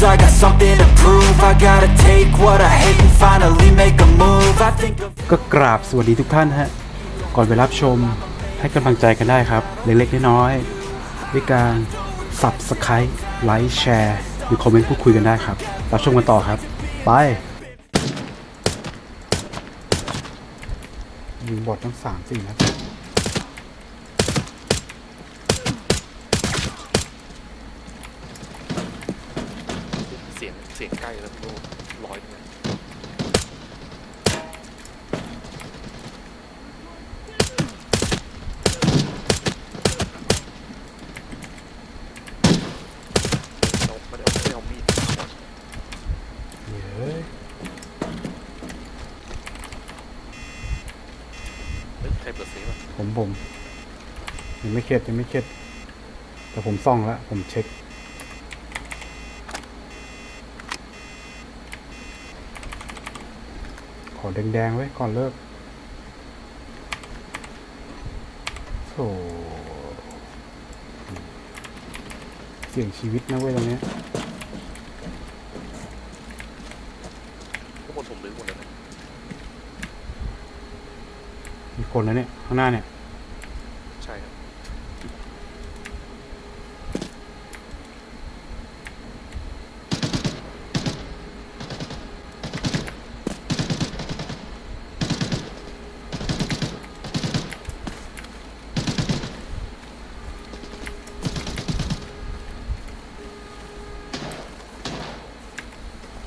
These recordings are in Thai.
Cause I got something to prove I gotta take what I hate and finally make a move I think of ก็กราบสวัสดีทุกท่านฮะ ก่อนไปรับชมให้กำลังใจกันได้ครับ เล็กๆน้อยๆด้วยการ Subscribe ไลค์แชร์หรือคอมเมนต์พูดคุยกันได้ครับ รับชมกันต่อครับ ไปยิงบอดทั้งสามสี่นัด เสียงเสียงใกล้แล้วพี่โลร้อยหนึงอะเราไม่ได้เอาไม่ได้เอามีดเฮ้ยเฮ้ยใครเปิดเสียงวะผมผมยังไม่เข็ดยังไม่เข็ดแต่ผมซ่องแล้วผมเช็ค ขอแดงๆไว้ก่อนเลิกโธ่เสี่ยงชีวิตนะเว้ยตรงเนี้ยทุกคนผมลืมหมดแล้วนะมีคนแล้วเนี่ย ข้างหน้าเนี่ย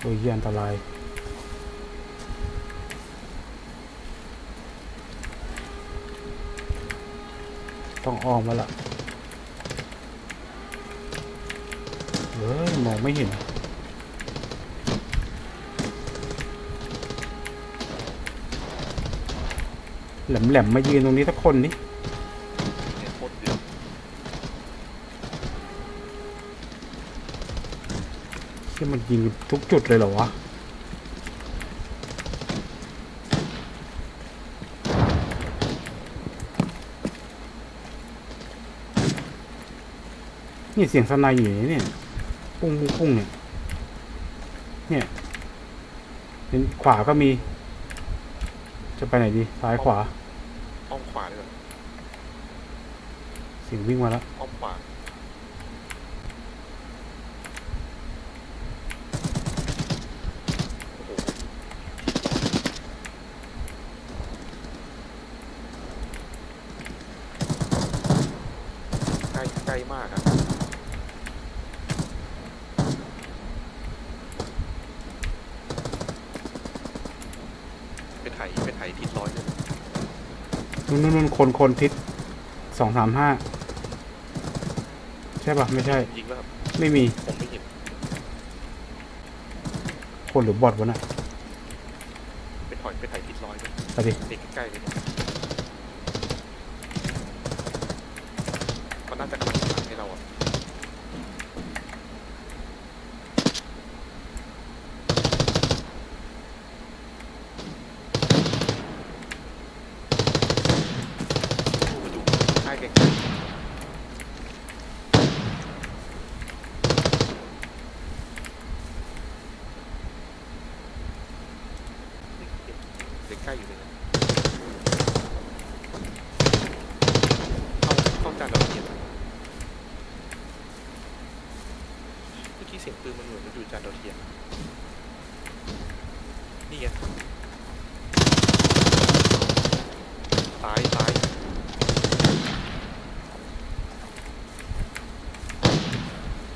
โอ้ยอันตรายต้องออกมาละเฮ้ยมองไม่เห็น แหลมๆมายืนตรงนี้สักคนนี่ เนี่ยโคตรเดือด ที่ มันยิงทุกจุดเลยเหรอวะนี่เสียงสนายอยู่ในเนี่ยปุ้งปุ้งปุ้งเนี่ย เนี่ยเห็นขวาก็มี จะไปไหนดี ซ้ายขวา อ้อมขวาเลยก่อนเสียงวิ่งมาแล้ว อ้อมขวาโอ้โหใกล้ใกล้มากครับไปไถไปไถทิศร้อยเลยนู่นนู่นนู่นคนคนทิศสองสามห้าใช่ปะไม่ใช่ ยิงแล้วครับไม่มีผมไม่เห็นคนหรือบอทวะน่ะไปถอยไปไถทิศร้อยเลยไปดิเด็กใกล้ๆเลยเนี่ยมันน่าจะกำลัง ใกล้อยู่เลยนะเข้าเข้าจานดาวเทียมเมื่อกี้เสียงปืนมันเหมือนมันอยู่จานดาวเทียมนี่ไงตายตาย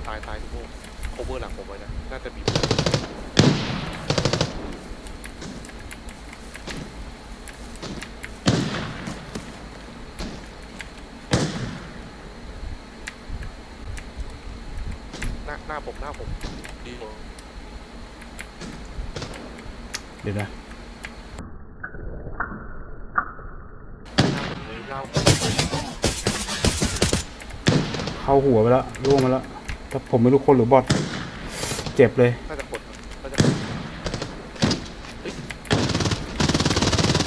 ตายตายทุกพวกโคเวอร์หลังผมไว้นะ น่าจะมีเพื่อนห น้าหน้าผมหน้าผมดีกว่าเดี๋ยวนะหน้าผมเลยเล่าเข้าหัวไปแล้วร่วงมาแล้วแต่ผมไม่รู้คนหรือบอทเจ็บเลยน่าจะกดน่าจะ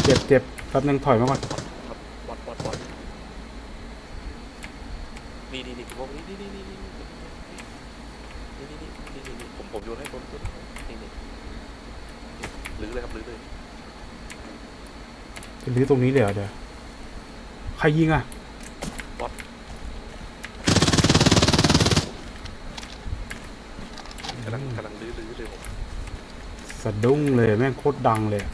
เจ็บเจ็บแป๊บนึงถอยมาก่อนครับบอดบอดบอดนี่นี่นี่ผมบอกนี่นี่นี่นี่ นี่นี่นี่นี่นี่นี่ผมผมโยนให้ผมโยนให้นี่นี่หรือเลยครับหรือเลยจะรื้อตรงนี้เลยเหรอเดี๋ยวใครยิงอะกำลังกำลังลื้อลื้อเลยผมสะดุ้งเลยแม่งโคตรดังเลยอะ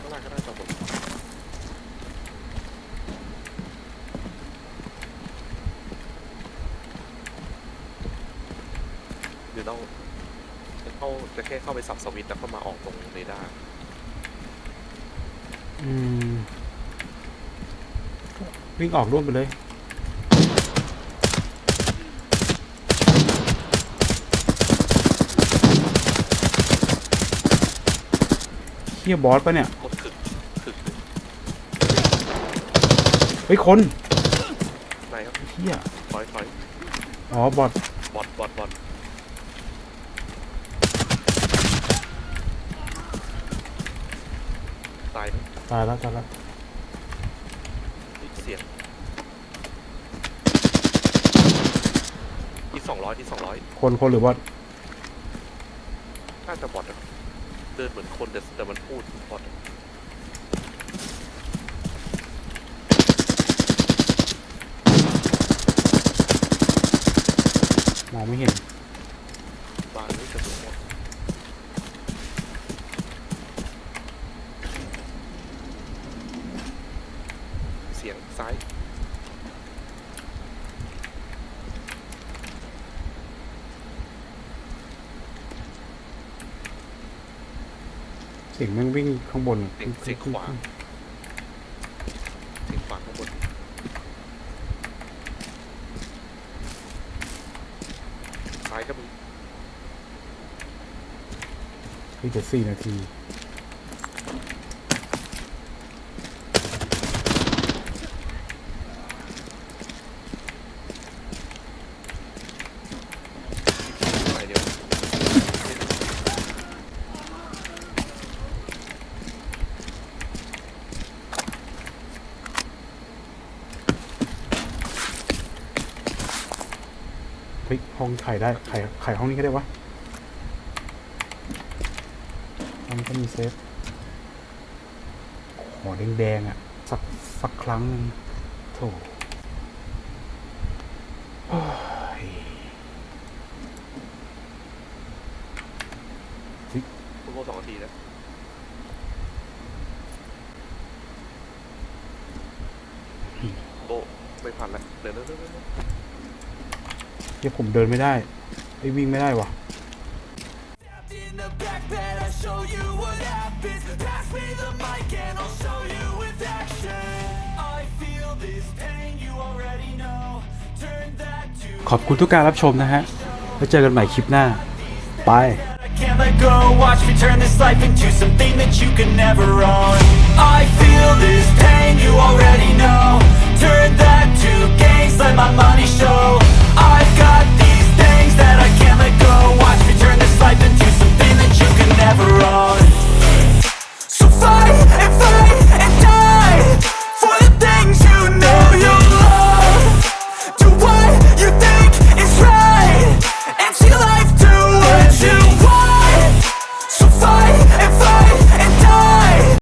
ข้างล่างก็ได้ครับผมเดี๋ยว ต้องจะเข้าจะแค่เข้าไปสับสวิตช์แล้วก็มาออกตรงเรดาร์อืมวิ่งออกร่วมไปเลย เฮียบอสปะเนี่ยหมดคึกคึกเลยเฮ้ย คนไหนครับเฮียถอยถอยอ๋อบอสบอดบอดบอด ตายไหมตายแล้วตายแล้วอีกเสียงที่สองร้อยที่สองร้อยคนคนหรือบอสน่าจะบอดนะเดินเหมือนคนแต่แต่มันพูดบอดอะมองไม่เห็น บานนี้กระสุนหมดเสียง ซ้าย เสียงแม่งวิ่งข้างบนเสียงเสียงขวา เสียงขวาข้างบนซ้ายก็มีคือจะสี่นาที ไปเดียว เฮ้ยห้องไข่ได้ไข่ไข่ห้องนี้ก็ได้วะห้องนี้ก็มีเซฟหอแดงๆอะ สักสักครั้งหนึงโถโอ้ยคุณโมสองนาทีนะโอ้ไม่ผ่านแล้วเดี๋ยวเดี๋ยวเดี๋ยว เดี๋ยวผมเดินไม่ได้ไอ้วิ่งไม่ได้วะขอบคุณทุกการรับชมนะฮะ แล้วเจอกันใหม่คลิปหน้า ไป can't let go. Watch me turn this life into something that you can never own. I feel this pain, you already know. Turn that to gains, let my money show.